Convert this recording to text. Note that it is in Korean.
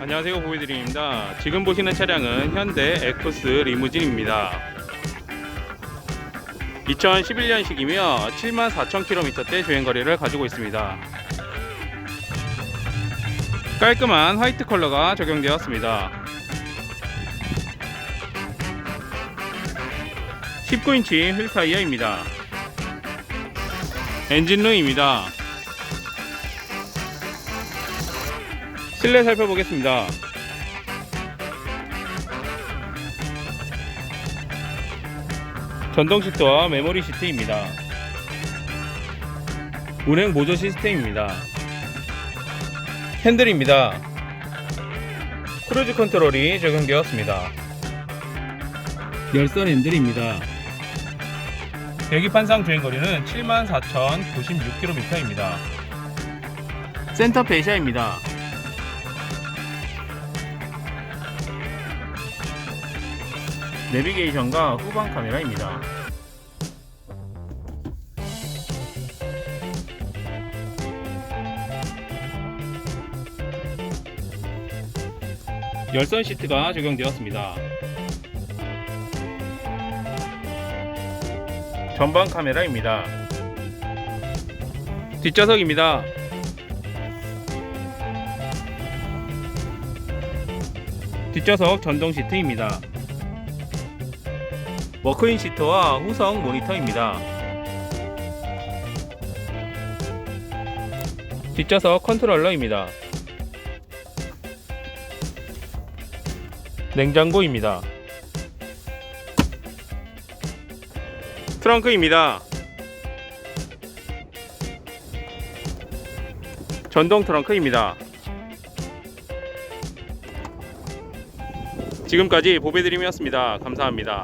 안녕하세요 보이드림입니다. 지금 보시는 차량은 현대 에코스 리무진입니다. 2011년식이며 74,000km대 주행거리를 가지고 있습니다. 깔끔한 화이트 컬러가 적용되었습니다. 19인치 휠 타이어입니다. 엔진룸입니다 실내 살펴보겠습니다. 전동 시트와 메모리 시트입니다. 운행 보조 시스템입니다. 핸들입니다. 크루즈 컨트롤이 적용되었습니다. 열선 핸들입니다. 계기판상 주행거리는 74,096km입니다. 센터 페시아입니다. 내비게이션과 후방 카메라입니다. 열선 시트가 적용되었습니다. 전방 카메라입니다. 뒷좌석입니다. 뒷좌석 전동 시트입니다. 워크인 시트와 후성 모니터입니다. 뒷좌석 컨트롤러입니다. 냉장고입니다. 트렁크입니다. 전동 트렁크입니다. 지금까지 보배드림이었습니다. 감사합니다.